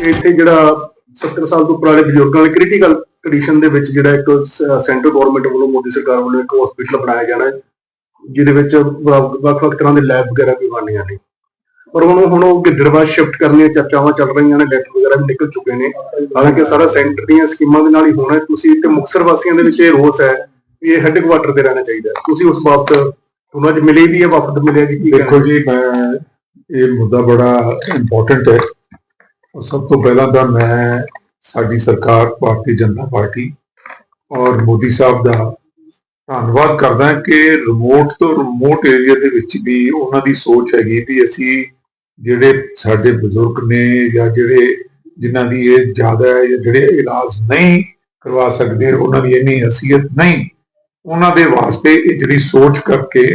ਇੱਥੇ ਜਿਹੜਾ 70 ਸਾਲ ਤੋਂ ਪੁਰਾਣੇ ਬਜ਼ੁਰਗਾਂ ਲਈ ਕ੍ਰਿਟੀਕਲ ਕੰਡੀਸ਼ਨ ਦੇ ਵਿੱਚ ਜਿਹੜਾ ਇੱਕ ਸੈਂਟਰ ਗਵਰਨਮੈਂਟ ਵੱਲੋਂ ਮੋਦੀ ਸਰਕਾਰ ਵੱਲੋਂ ਇੱਕ ਹਸਪੀਟਲ ਬਣਾਇਆ ਜਾਣਾ ਹੈ, ਜਿਹਦੇ ਵਿੱਚ ਵੱਖ-ਵੱਖ ਤਰ੍ਹਾਂ ਦੇ ਲੈਬ ਵਗੈਰਾ ਵੀ ਬਣਨੀਆਂ ਨੇ। ਪਰ ਹੁਣ ਹੁਣ ਉਹ ਗਿੱਦੜਵਾ ਸ਼ਿਫਟ ਕਰਨ ਦੀਆਂ ਚਰਚਾਵਾਂ ਚੱਲ ਰਹੀਆਂ ਨੇ ਲੈਟਰ ਵਗੈਰਾ ਵੀ ਨਿਕਲ ਚੁੱਕੇ ਨੇ। ਹਾਲਾਂਕਿ ਸਾਰਾ ਸੈਂਟਰ ਦੀਆਂ ਸਕੀਮਾਂ ਦੇ ਨਾਲ ਹੀ ਹੋਣਾ ਤੁਸੀਂ ਤੇ ਮੁਕਤਸਰ ਵਾਸੀਆਂ ਦੇ ਵਿੱਚ ਇਹ ਰੋਸ ਹੈ ਵੀ ਇਹ ਹੈੱਡਕੁਆਟਰ ਤੇ ਰਹਿਣਾ ਚਾਹੀਦਾ ਤੁਸੀਂ ਉਸ ਬਾਬਤ ਉਹਨਾਂ ਚ ਮਿਲੀ ਵੀ ਹੈ ਵਫਦ ਮਿਲਿਆ ਜੀ ਦੇਖੋ ਜੀ, ਮੈਂ, ਇਹ ਮੁੱਦਾ ਬੜਾ ਇੰਪੋਰਟੈਂਟ ਹੈ। ਸਭ ਤੋਂ ਪਹਿਲਾਂ ਤਾਂ ਮੈਂ ਸਾਡੀ ਸਰਕਾਰ, ਭਾਰਤੀ ਜਨਤਾ ਪਾਰਟੀ ਔਰ ਮੋਦੀ ਸਾਹਿਬ ਦਾ ਧੰਨਵਾਦ ਕਰਦਾ ਕਿ ਰਿਮੋਟ ਤੋਂ ਰਿਮੋਟ ਏਰੀਆ ਦੇ ਵਿੱਚ ਵੀ ਉਹਨਾਂ ਦੀ ਸੋਚ ਹੈਗੀ ਵੀ ਅਸੀਂ ਜਿਹੜੇ ਸਾਡੇ ਬਜ਼ੁਰਗ ਨੇ ਜਾਂ ਜਿਹੜੇ ਜਿਨ੍ਹਾਂ ਦੀ ਇਹ ਜ਼ਿਆਦਾ ਹੈ ਜਾਂ ਜਿਹੜੇ ਇਲਾਜ ਨਹੀਂ ਕਰਵਾ ਸਕਦੇ, ਉਹਨਾਂ ਦੀ ਇੰਨੀ ਹਸੀਅਤ ਨਹੀਂ, ਉਹਨਾਂ ਦੇ ਵਾਸਤੇ ਇਹ ਜਿਹੜੀ ਸੋਚ ਕਰਕੇ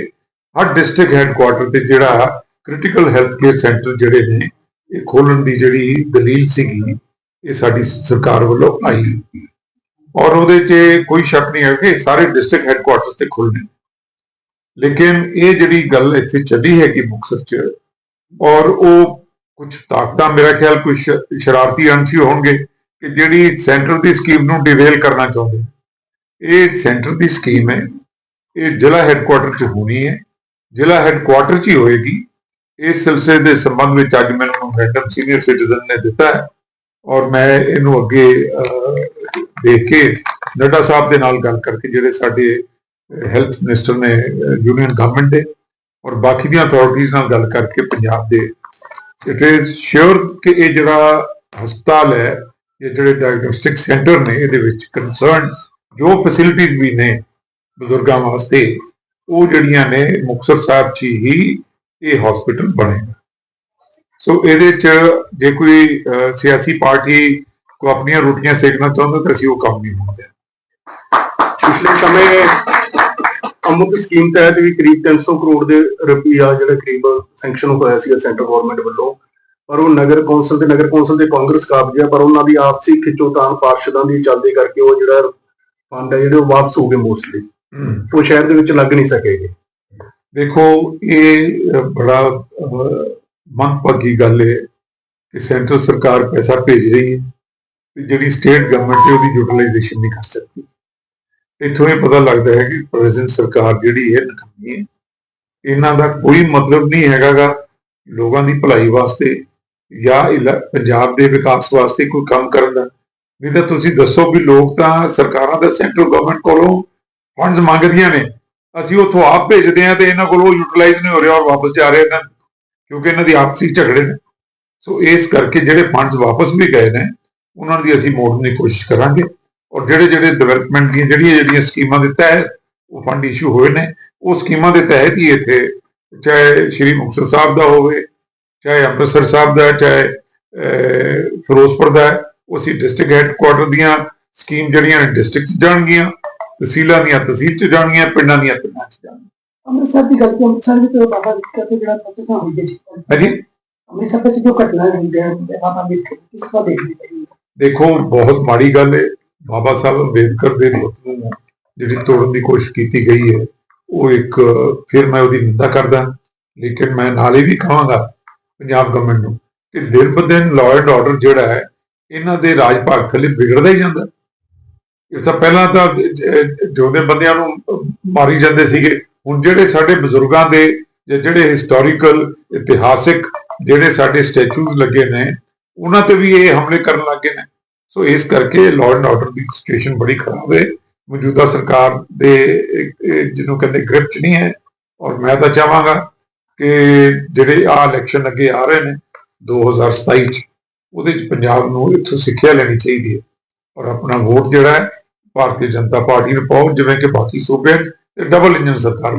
ਹਰ ਡਿਸਟ੍ਰਿਕਟ ਹੈੱਡਕੁਆਟਰ ਤੇ ਜਿਹੜਾ ਕ੍ਰਿਟੀਕਲ ਹੈਲਥ ਕੇਅਰ ਸੈਂਟਰ ਜਿਹੜੇ ਨੇ ਇਹ ਖੋਲਣ ਦੀ ਜਿਹੜੀ ਦਲੀਲ ਸੀਗੀ, ਇਹ ਸਾਡੀ ਸਰਕਾਰ ਵੱਲੋਂ ਆਈ। ਔਰ ਉਹਦੇ 'ਚ ਕੋਈ ਸ਼ੱਕ ਨਹੀਂ ਹੈ ਕਿ ਸਾਰੇ ਡਿਸਟ੍ਰਿਕਟ ਹੈੱਡਕੁਆਟਰਸ ਤੇ ਖੁੱਲਣੇ ਲੇਕਿਨ ਇਹ ਜਿਹੜੀ ਗੱਲ ਇੱਥੇ ਚੱਲੀ ਹੈ ਕਿ ਮੁਕਤਸਰ 'ਚ, ਔਰ ਉਹ ਕੁਝ ਤਾਕਤਾਂ, ਮੇਰਾ ਖਿਆਲ ਕੁਝ ਸ਼ਰਾਰਤੀ ਅੰਸ਼ੀ ਹੋਣਗੇ ਕਿ ਜਿਹੜੀ ਸੈਂਟਰ ਦੀ ਸਕੀਮ ਨੂੰ ਡਿਵੇਲ ਕਰਨਾ ਚਾਹੁੰਦੇ ਇਹ ਸੈਂਟਰ ਦੀ ਸਕੀਮ ਹੈ, ਇਹ ਜ਼ਿਲ੍ਹਾ ਹੈੱਡਕੁਆਟਰ 'ਚ ਹੋਣੀ ਹੈ। ਜ਼ਿਲ੍ਹਾ ਹੈੱਡਕੁਆਟਰ 'ਚ ਹੀ ਹੋਏਗੀ। ਇਸ ਸਿਲਸਿਲੇ ਦੇ ਸੰਬੰਧ ਵਿੱਚ ਅੱਜ ਮੈਨੂੰ ਮੈਡਮ ਸੀਨੀਅਰ ਸਿਟੀਜ਼ਨ ਨੇ ਦਿੱਤਾ ਹੈ ਔਰ ਮੈਂ ਇਹਨੂੰ ਅੱਗੇ ਦੇਖ ਕੇ ਨੱਡਾ ਸਾਹਿਬ ਦੇ ਨਾਲ ਗੱਲ ਕਰਕੇ ਜਿਹੜੇ ਸਾਡੇ ਹੈਲਥ ਮਿਨਿਸਟਰ ਨੇ ਯੂਨੀਅਨ ਗਵਰਨਮੈਂਟ ਦੇ ਔਰ ਬਾਕੀ ਦੀਆਂ ਅਥਾਰਟੀਆਂ ਨਾਲ ਗੱਲ ਕਰਕੇ ਪੰਜਾਬ ਦੇ ਇਟ ਇਜ਼ ਸ਼ੋਰ ਕਿ ਇਹ ਜਿਹੜਾ ਹਸਪਤਾਲ ਹੈ, ਇਹ ਜਿਹੜੇ ਡਾਇਗਨੋਸਟਿਕ ਸੈਂਟਰ ਨੇ, ਇਹਦੇ ਵਿੱਚ ਕੰਸਰਨ ਜੋ ਫੈਸਿਲਿਟੀਆਂ ਵੀ ਨੇ ਬਜ਼ੁਰਗਾਂ ਵਾਸਤੇ, ਉਹ ਜਿਹੜੀਆਂ ਨੇ ਮੁਕਤਸਰ ਸਾਹਿਬ 'ਚ ਹੀ ਇਹ ਹਸਪੀਟਲ ਬਣੇਗਾ। ਸੋ ਇਹਦੇ 'ਚ ਜੇ ਕੋਈ ਸਿਆਸੀ ਪਾਰਟੀ ਕੋ ਆਪਣੀਆਂ ਰੋਟੀਆਂ ਸੇਕਣਾ ਚਾਹੁੰਦਾ ਤਾਂ ਅਸੀਂ ਉਹ ਕੰਮ ਨਹੀਂ ਹੋਣਦੇ ਪਿਛਲੇ ਸਮੇਂ ਅਮੁਕ ਸਕੀਮ ਤਹਿਤ ਵੀ ਕਰੀਬ 300 ਕਰੋੜ ਦੇ ਰੁਪਈਆ ਜਿਹੜਾ ਕਰੀਬ ਸੈਂਕਸ਼ਨ ਹੋਇਆ ਸੀ ਸੈਂਟਰ ਗਵਰਨਮੈਂਟ ਵੱਲੋਂ। ਪਰ ਉਹ ਨਗਰ ਕੌਂਸਲ ਤੇ ਨਗਰ ਕੌਂਸਲ ਦੇ ਕਾਂਗਰਸ ਕਾਬਜ ਹੈ ਪਰ ਉਹਨਾਂ ਦੀ ਆਪਸੀ ਖਿੱਚੋਤਾਣ ਪਾਰਸ਼ਦਾਂ ਦੀ ਚੱਲਦੇ ਕਰਕੇ ਉਹ ਜਿਹੜਾ ਫੰਡ ਹੈ ਜਿਹੜੇ ਉਹ ਵਾਪਸ ਹੋ ਗਏ ਮੋਸਟਲੀ ਉਹ ਸ਼ਹਿਰ ਦੇ ਵਿੱਚ ਲੱਗ ਨਹੀਂ ਸਕੇਗੇ। ਦੇਖੋ ਇਹ ਬੜਾ ਅਹ, ਮੰਦਭਾਗੀ ਗੱਲ ਹੈ ਕਿ ਸੈਂਟਰ ਸਰਕਾਰ ਪੈਸਾ ਭੇਜ ਰਹੀ ਹੈ ਤੇ ਜਿਹੜੀ ਸਟੇਟ ਗਵਰਨਮੈਂਟ ਹੈ ਉਹਦੀ ਯੂਟਿਲਾਈਜੇਸ਼ਨ ਨਹੀਂ ਕਰ ਸਕਦੀ। ਇੱਥੋਂ ਇਹ ਪਤਾ ਲੱਗਦਾ ਹੈ ਕਿ ਪ੍ਰੈਜ਼ੈਂਟ ਸਰਕਾਰ ਜਿਹੜੀ ਹੈ ਨਕਮੀ ਹੈ ਇਹਨਾਂ ਦਾ ਕੋਈ ਮਤਲਬ ਨਹੀਂ ਹੈਗਾਗਾ ਲੋਕਾਂ ਦੀ ਭਲਾਈ ਵਾਸਤੇ ਜਾਂ ਪੰਜਾਬ ਦੇ ਵਿਕਾਸ ਵਾਸਤੇ ਕੋਈ ਕੰਮ ਕਰਨ ਦਾ। ਨਹੀਂ ਤਾਂ ਤੁਸੀਂ ਦੱਸੋ ਵੀ ਲੋਕ ਤਾਂ ਸਰਕਾਰਾਂ ਦਾ ਸੈਂਟਰ ਗਵਰਨਮੈਂਟ ਕੋਲੋਂ ਫੰਡਸ ਮੰਗਦੀਆਂ ਨੇ। ਅਸੀਂ ਉੱਥੋਂ ਆਪ ਭੇਜਦੇ ਆ ਤੇ ਇਹਨਾਂ ਕੋਲ ਉਹ ਯੂਟਿਲਾਈਜ਼ ਨਹੀਂ ਹੋ ਰਿਹਾ ਔਰ ਵਾਪਸ ਜਾ ਰਹੇ ਨੇ ਕਿਉਂਕਿ ਇਹਨਾਂ ਦੀ ਆਪਸੀ ਝਗੜੇ ਨੇ। ਸੋ ਇਸ ਕਰਕੇ ਜਿਹੜੇ ਫੰਡਸ ਵਾਪਸ ਵੀ ਗਏ ਨੇ ਉਹਨਾਂ ਦੀ ਅਸੀਂ ਮੋੜਨ ਦੀ ਕੋਸ਼ਿਸ਼ ਕਰਾਂਗੇ। ਔਰ ਜਿਹੜੇ ਜਿਹੜੇ ਡਿਵੈਲਪਮੈਂਟ ਦੀਆਂ ਜਿਹੜੀਆਂ ਜਿਹੜੀਆਂ ਸਕੀਮਾਂ ਦੇ ਤਹਿਤ ਉਹ ਫੰਡ ਇਸ਼ੂ ਹੋਏ ਨੇ ਉਹ ਸਕੀਮਾਂ ਦੇ ਤਹਿਤ ਹੀ ਇੱਥੇ ਚਾਹੇ ਸ਼੍ਰੀ ਮੁਕਤਸਰ ਸਾਹਿਬ ਦਾ ਹੋਵੇ ਚਾਹੇ ਅੰਮ੍ਰਿਤਸਰ ਸਾਹਿਬ ਦਾ ਚਾਹੇ ਫਿਰੋਜ਼ਪੁਰ ਦਾ ਹੈ, ਉਹ ਅਸੀਂ ਡਿਸਟ੍ਰਿਕਟ ਹੈੱਡਕੁਆਟਰ ਦੀਆਂ ਸਕੀਮ ਜਿਹੜੀਆਂ ਨੇ ਡਿਸਟ੍ਰਿਕਟ 'ਚ ਜਾਣਗੀਆਂ। ਤਹਿਸੀਲਾਂ ਦੀਆਂ ਤਹਿਸੀਲ 'ਚ ਜਾਣਗੀਆਂ ਪਿੰਡਾਂ ਦੀਆਂ ਪਿੰਡਾਂ 'ਚ ਜਾਣਗੀਆਂ। ਅੰਮ੍ਰਿਤਸਰ ਦੀ ਗੱਲ ਤੋਂ ਅੰਮ੍ਰਿਤਸਰ ਵਿੱਚ ਉਹ ਬਾਬਾ ਵਿਕਰ ਤੇ ਜਿਹੜਾ ਘਟਨਾ ਹੋਈ ਹੈ ਹਾਂਜੀ? ਅੰਮ੍ਰਿਤਸਰ ਵਿੱਚ ਜੋ ਘਟਨਾ ਹੋਈ ਹੈ ਬਾਬਾ ਵਿਕਰ ਕਿਸ ਤਰ੍ਹਾਂ ਪਏ ਦੇਖੋ ਬਹੁਤ ਮਾੜੀ ਗੱਲ ਹੈ। ਬਾਬਾ ਸਾਹਿਬ ਅੰਬੇਦਕਰ ਦੇ ਮੁੱਖ ਨੂੰ ਜਿਹੜੀ ਤੋੜਨ ਦੀ ਕੋਸ਼ਿਸ਼ ਕੀਤੀ ਗਈ ਹੈ ਉਹ ਇੱਕ ਫਿਰ ਮੈਂ ਉਹਦੀ ਨਿੰਦਾ ਕਰਦਾ ਲੇਕਿਨ ਮੈਂ ਨਾਲ ਹੀ ਵੀ ਕਹਾਂਗਾ ਪੰਜਾਬ ਗਵਰਨਮੈਂਟ ਨੂੰ ਕਿ ਦਿਨ ਬ ਦਿਨ ਲਾਅ ਐਂਡ ਆਰਡਰ ਜਿਹੜਾ ਹੈ ਇਹਨਾਂ ਦੇ ਰਾਜ ਭਾਗ ਥੱਲੇ ਵਿਗੜਦਾ ਹੀ ਜਾਂਦਾ। ਇਸ ਤੋਂ ਪਹਿਲਾਂ ਤਾਂ ਜੋਦੇ ਬੰਦਿਆਂ ਨੂੰ ਮਾਰੀ ਜਾਂਦੇ ਸੀਗੇ, ਹੁਣ ਜਿਹੜੇ ਸਾਡੇ ਬਜ਼ੁਰਗਾਂ ਦੇ ਜਾਂ ਜਿਹੜੇ ਹਿਸਟੋਰੀਕਲ ਇਤਿਹਾਸਿਕ ਜਿਹੜੇ ਸਾਡੇ ਸਟੈਚੂਜ਼ ਲੱਗੇ ਨੇ, ਉਹਨਾਂ ਤੇ ਵੀ ਇਹ ਹਮਲੇ ਕਰਨ ਲੱਗੇ ਨੇ। ਸੋ ਇਸ ਕਰਕੇ ਲਾਅ ਐਂਡ ਆਰਡਰ ਦੀ ਸਿਚੁਏਸ਼ਨ ਬੜੀ ਖਰਾਬ ਹੈ ਮੌਜੂਦਾ ਸਰਕਾਰ ਦੇ ਜਿਹਨੂੰ ਕਹਿੰਦੇ ਗ੍ਰਿਪ ਚ ਨਹੀਂ ਹੈ। ਔਰ ਮੈਂ ਤਾਂ ਚਾਹਾਂਗਾ ਕਿ ਜਿਹੜੇ ਆ ਇਲੈਕਸ਼ਨ ਅੱਗੇ ਆ ਰਹੇ ਨੇ 2027 ਚ, ਉਹਦੇ ਚ ਪੰਜਾਬ ਨੂੰ ਇੱਥੋਂ ਸਿੱਖਿਆ ਲੈਣੀ ਚਾਹੀਦੀ ਹੈ। ਔਰ ਆਪਣਾ ਵੋਟ ਜਿਹੜਾ ਹੈ ਭਾਰਤੀ ਜਨਤਾ ਪਾਰਟੀ ਨੂੰ ਪਾਓ ਜਿਵੇਂ ਕਿ ਬਾਕੀ ਸੂਬਿਆਂ 'ਚ ਡਬਲ ਇੰਜਨ ਸਰਕਾਰ